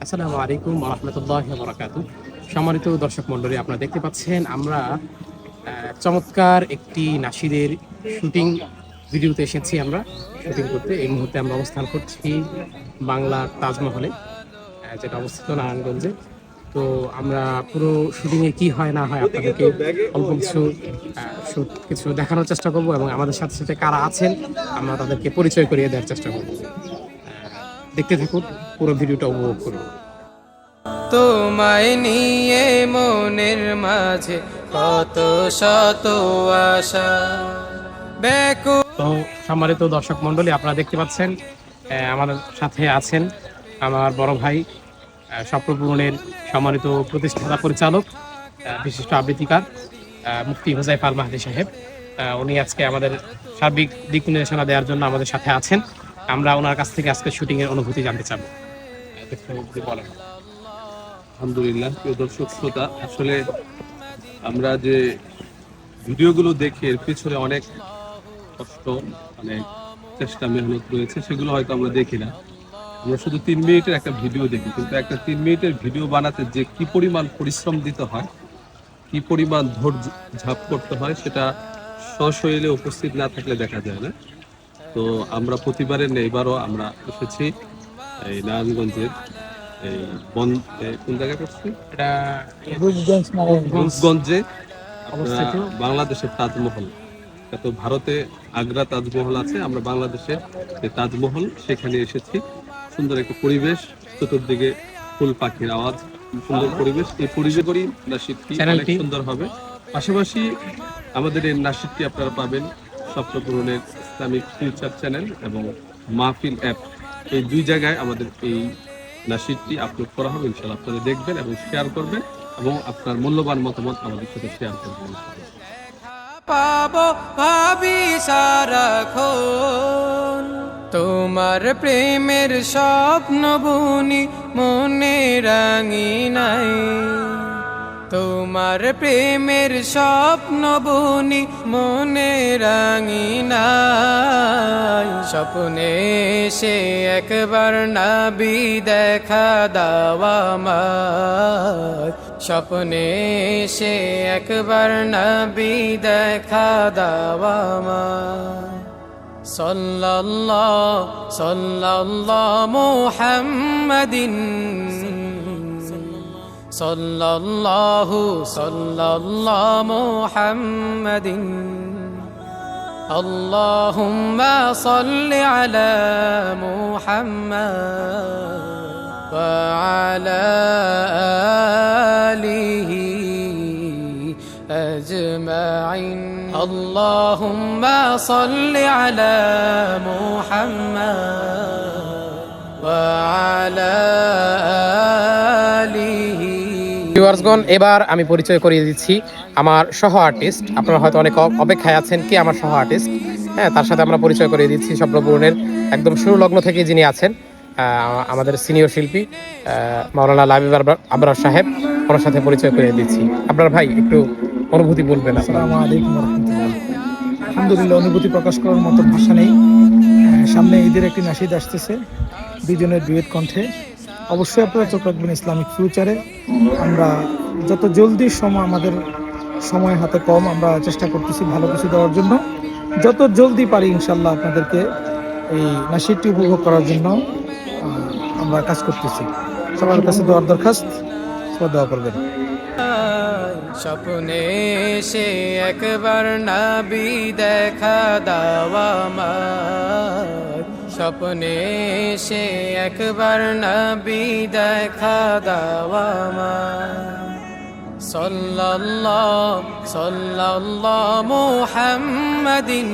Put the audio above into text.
আসসালামু আলাইকুম রহমতুল্লাহ বরাকাত সম্মানিত দর্শক মন্ডলী আপনারা দেখতে পাচ্ছেন আমরা চমৎকার একটি নাসিদের শুটিং ভিডিওতে এসেছি আমরা। শুটিং করতে এই মুহূর্তে আমরা অবস্থান করছি বাংলার তাজমহলে যেটা অবস্থিত নারায়ণগঞ্জে। তো আমরা পুরো শুটিংয়ে কি হয় না হয় আপনাদেরকে অল্প কিছু কিছু দেখানোর চেষ্টা করব এবং আমাদের সাথে সাথে কারা আছেন আমরা তাদেরকে পরিচয় করিয়ে দেওয়ার চেষ্টা করব। দেখতে থাকুন পুরো ভিডিওটা উপভোগ করুন। তোমায় নিয়ে মনের মাঝে কত শত আশা। তো সম্মানিত দর্শক মন্ডলী আপনারা দেখতে পাচ্ছেন আমাদের সাথে আছেন আমার বড় ভাই আহ, স্বপ্ন পূরণের সম্মানিত প্রতিষ্ঠাতা পরিচালক বিশিষ্ট আবৃত্তিকার আহ, মুফতি হোজাইফ আল মাহাদি সাহেব। উনি আজকে আমাদের সার্বিক দিক নির্দেশনা দেওয়ার জন্য আমাদের সাথে আছেন। আমরা ওনার কাছ থেকে আজকে শুটিংয়ের অনুভূতি জানতে চাবো। বলেন। আলহামদুলিল্লাহ প্রিয় দর্শক শ্রোতা আসলে আমরা যে ভিডিওগুলো দেখি এর পিছনে অনেক কষ্ট অনেক চেষ্টা মেহনত রয়েছে সেগুলো হয়তো আমরা দেখি না। আমরা শুধু তিন মিনিটের একটা ভিডিও দেখি কিন্তু একটা তিন মিনিটের ভিডিও বানাতে যে কি পরিমাণ পরিশ্রম দিতে হয় কি পরিমাণ ধৈর্য ঝাপ করতে হয় সেটা সশরীরে উপস্থিত না থাকলে দেখা যায় না। তো আমরা প্রতিবারের নেই এবারও আমরা এসেছি এই নারায়ণগঞ্জের এই বন কোন জায়গায় রূপগঞ্জে বাংলাদেশের তাজমহল। তো ভারতে আগ্রা তাজমহল আছে আমরা বাংলাদেশে যে তাজমহল সেখানে এসেছি। সুন্দর একটা পরিবেশ চতুর্দিকে ফুল পাখির আওয়াজ সুন্দর পরিবেশ। এই পরিবেশ করি নাসিদটি অনেক সুন্দর হবে। পাশাপাশি আমাদের এই নাসিদটি আপনারা পাবেন স্বপ্ন ইসলামিক ফিউচার চ্যানেল এবং মাহফিল অ্যাপ। এই দুই জায়গায় আমাদের এই নাসিদটি আপলোড করা হবে ইনশাআল্লাহ আপনারা দেখবেন এবং শেয়ার করবেন এবং আপনার মূল্যবান মতামত আমাদের সাথে শেয়ার করবেন। পাবো ভাবি সারাক্ষণ তোমার প্রেমের স্বপ্ন বুনি, মনে রাঙি নাই। তোমার প্রেমের স্বপ্ন বুনি, মনে রাঙি নাই। স্বপ্নে সে একবার নাবি দেখা দাওয়া স্বপ্নে সে একবার নাবি দেখা দাওয়া صلى الله صلى الله محمد صلى الله صلى الله محمد اللهم صل على محمد وعلى آله اللهم صل على محمد وعلى آله ভিউয়ার্সগণ এবার আমি পরিচয় করিয়ে দিচ্ছি আমার সহ আর্টিস্ট আপনারা হয়তো অনেক অ- অপেক্ষায় আছেন কে আমার সহ আর্টিস্ট হ্যাঁ তার সাথে আমরা পরিচয় করিয়ে দিচ্ছি স্বপ্নপূরণের একদম শুরু লগ্ন থেকে যিনি আছেন আহ, আমাদের সিনিয়র শিল্পী আহ, মাওলানা লাবিব আবরা- আবরার সাহেব ওনার সাথে পরিচয় করিয়ে দিচ্ছি আপনার ভাই একটু অনুভূতি বলবেন আলহামদুলিল্লাহ, অনুভূতি প্রকাশ করার মতো ভাষা নেই। সামনে ঈদের একটি নাসিদ আসতেছে, দুজনের ডুয়েট কণ্ঠে। অবশ্যই আপনারা চোখ রাখবেন ইসলামিক ফিউচারে। আমরা যত জলদি সময় আমাদের সময় হাতে কম, আমরা চেষ্টা করতেছি ভালো কিছু দেওয়ার জন্য। যত জলদি পারি ইনশাল্লাহ আপনাদেরকে এই নাসিদটি উপভোগ করার জন্য আমরা কাজ করতেছি। সবার কাছে দেওয়ার দরখাস্ত। সবাই দোয়া করবেন। স্বপ্নে সে একবার নাবি দেখা দাওয়া স্বপ্নে সে একবার নাবি দেখা দাওয়া সাল্লাল্লাহ সাল্লাল্লাহ মুহাম্মাদিন।